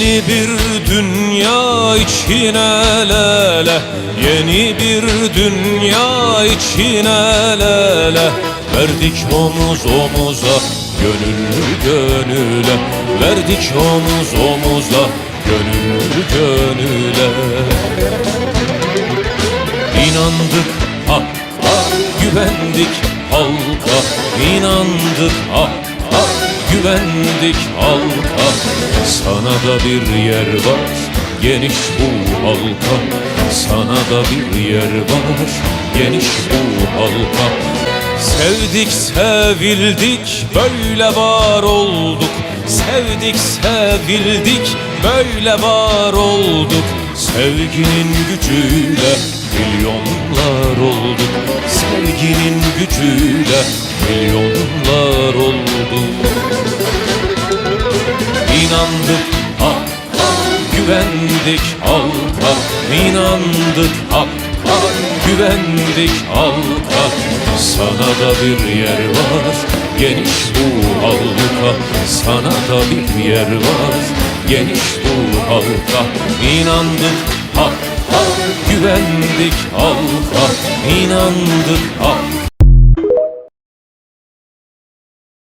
Yeni bir dünya için el ele. Yeni bir dünya için el ele. Verdik omuz omuza Gönül gönüle. Verdik omuz omuza Gönül gönüle. İnandık hakka Güvendik halka. İnandık hakka Güvendik halka. Sana da bir yer var Geniş bu halka. Sana da bir yer var Geniş bu halka. Sevdik sevildik Böyle var olduk. Sevdik sevildik Böyle var olduk. Sevginin gücüyle Milyonlar olduk. Sevginin gücüyle Milyonlar olduk İnandık hakka Güvendik halka İnandık hakka Güvendik halka Sana da bir yer var Geniş bu halka. Sana da bir yer var Geniş bu halka. İnandık hakka Güvendik halka İnandık hakka